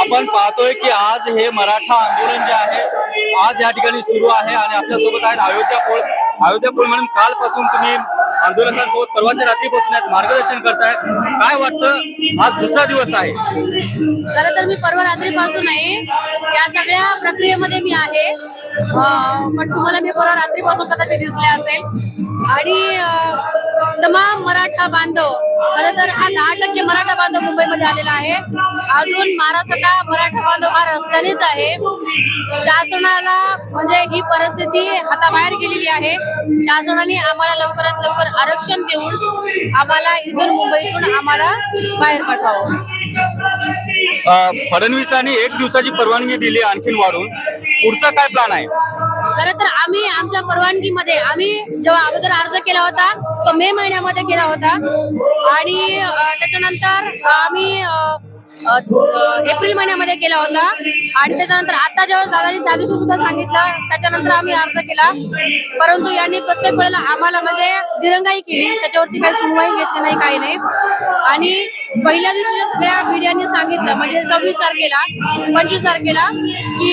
आपण पाहतोय की आज हे मराठा आंदोलन जे आहे आज या ठिकाणी सुरू आहे आणि आपल्यासोबत आहेत अयोध्या पोळ अयोध्या पोळ म्हणून कालपासून तुम्ही आंदोलकांसोबत परवाच्या रात्रीपासून आहेत मार्गदर्शन करताय. काय वाटतं आज दुसरा दिवस आहे. खरं तर मी परवा रात्रीपासून आहे. या सगळ्या प्रक्रियेमध्ये मी आहे. अं, पण तुम्हाला मी परवा रात्रीपासून कदाचित दिसले असेल. आणि अं, तमाम मराठा बांधव खरं तर हा दहा टक्के मराठा बांधव मुंबईमध्ये आलेला आहे. अजून महाराष्ट्राचा मराठा बांधव हा रस्त्यानेच आहे. शासनाला म्हणजे ही परिस्थिती हाताबाहेर गेलेली आहे. शासनाने आम्हाला लवकरात लवकर आरक्षण देऊन आम्हाला इथून मुंबईतून आम्हाला बाहेर पाठवावं. फडणवीसांनी एक दिवसाची परवानगी दिली आणखीन वाढून. पुढचा काय प्लॅन आहे? खरं तर आम्ही आमच्या परवानगीमध्ये आम्ही जेव्हा अगोदर अर्ज केला होता तो मे महिन्यामध्ये केला होता. आणि त्याच्यानंतर आम्ही एप्रिल महिन्यामध्ये केला होता. आणि त्याच्यानंतर आता जेव्हा दादानी त्या दिवशी सुद्धा सांगितलं त्याच्यानंतर आम्ही अर्ज केला. परंतु यांनी प्रत्येक वेळेला आम्हाला म्हणजे दिरंगाई केली. त्याच्यावरती काही सुनवाई घेतली नाही काही नाही. आणि पहिल्या दिवशी सगळ्या मीडियाने सांगितलं म्हणजे सव्वीस तारखेला पंचवीस तारखेला की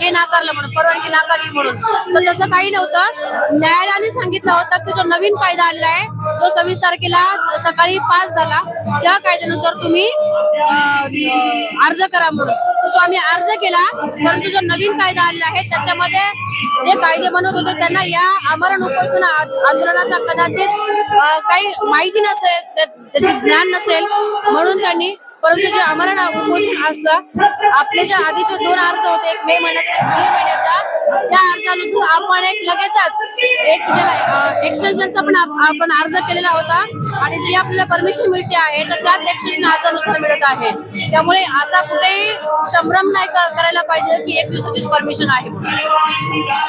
हे नाकारलं म्हणून परवानगी नाकारली म्हणून. पण तसं काही नव्हतं. न्यायालयाने सांगितलं होतं की जो नवीन कायदा आलेला आहे तो सव्वीस तारखेला सकाळी पास झाला. त्या कायद्यानुसार तुम्ही अर्ज करा म्हणून. तो आम्ही अर्ज केला परंतु जो नवीन कायदा आलेला आहे त्याच्यामध्ये जे कायदे बनवत होते त्यांना या आमरण उपोषण आंदोलनाचा कदाचित काही माहिती नसेल त्या- त्याचे ज्ञान नसेल म्हणून त्यांनी परंतु जे आमरण उपोषण असतं आपले जे आधीचे दोन अर्ज होते एक मे महिन्याचा एक जुलै महिन्याचा त्या अर्जानुसार आपण एक लगेचच एक जे एक्सटेन्शनचा पण आपण अर्ज केलेला होता आणि जी आपल्याला परमिशन मिळते आहे तर त्याच एक्सटेन्शन अर्जानुसार मिळत आहे. त्यामुळे असा कुठेही संभ्रम नाही करायला पाहिजे की एक दिवसाचीच परमिशन आहे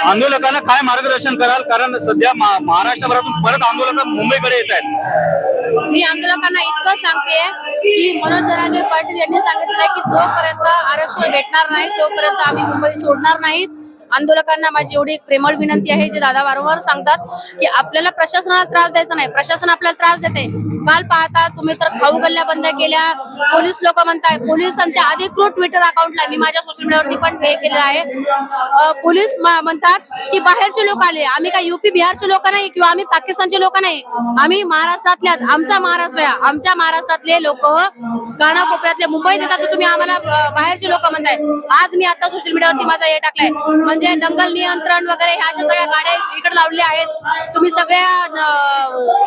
आंदोलकांना काय मार्गदर्शन कराल? कारण सध्या महाराष्ट्रभरातून परत आंदोलक मुंबईकडे येत आहेत. मी आंदोलकांना इतकं सांगते की मनोज जरांगे पाटील यांनी सांगितलं की जोपर्यंत आरक्षण भेटणार नाही तोपर्यंत आम्ही मुंबई सोडणार नाहीत. आंदोलकांना माझी एवढी प्रेमळ विनंती आहे जे दादा वारंवार सांगतात की आपल्याला प्रशासनाला त्रास द्यायचा नाही. प्रशासन आपल्याला त्रास देते. काल पाहता तुम्ही तर खाऊ गल्ल्या बंद केल्या. पोलीस लोक म्हणताय पोलिसांच्या अधिकृत ट्विटर अकाउंटला मी माझ्या सोशल मीडियावरती पण हे केलेलं आहे. पोलीस म्हणतात की बाहेरचे लोक आले. आम्ही काय युपी बिहारचे लोक नाही किंवा आम्ही पाकिस्तानचे लोक नाही. आम्ही महाराष्ट्रातल्याच आमचा महाराष्ट्र आहे. आमच्या महाराष्ट्रातले लोक कानाकोपऱ्यातले मुंबईत येतात तुम्ही आम्हाला बाहेरचे लोक म्हणताय. आज मी आता सोशल मीडियावरती माझा हे टाकलाय. म्हणजे दंगल नियंत्रण वगैरे ह्या अशा सगळ्या गाड्या इकडे लावल्या आहेत. तुम्ही सगळ्या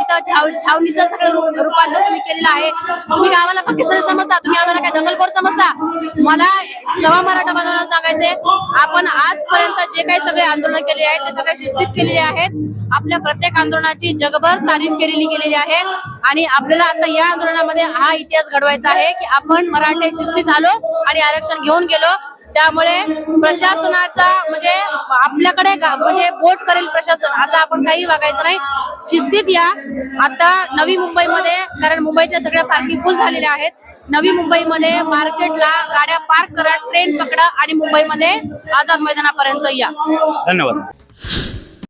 इथं छाव छावणीचं सगळं रूपांतर तुम्ही केलेलं आहे. तुम्ही गावाला पाकिस्तानी समजता? तुम्ही आम्हाला काय दंगलखोर समजता? मला सवा मराठा बांधवांना सांगायचंय आपण आजपर्यंत जे काही सगळे आंदोलन केले आहेत ते सगळे शिस्तीत केलेले आहेत. आपल्या प्रत्येक आंदोलनाची जगभर तारीफ केलेली गेलेली आहे आणि आपल्याला आता या आंदोलनामध्ये हा इतिहास घडवायचा आहे की आपण मराठे शिस्तीत आलो आणि आरक्षण घेऊन गेलो. त्यामुळे प्रशासनाचा म्हणजे आपल्याकडे म्हणजे बोट करेल प्रशासन असं आपण काही वागायचं नाही. शिस्तीत या. आता नवी मुंबईमध्ये कारण मुंबईतल्या सगळ्या पार्किंग फुल झालेल्या आहेत. नवी मुंबईमध्ये मार्केटला गाड्या पार्क करा ट्रेन पकडा आणि मुंबईमध्ये आझाद मैदानापर्यंत या. धन्यवाद.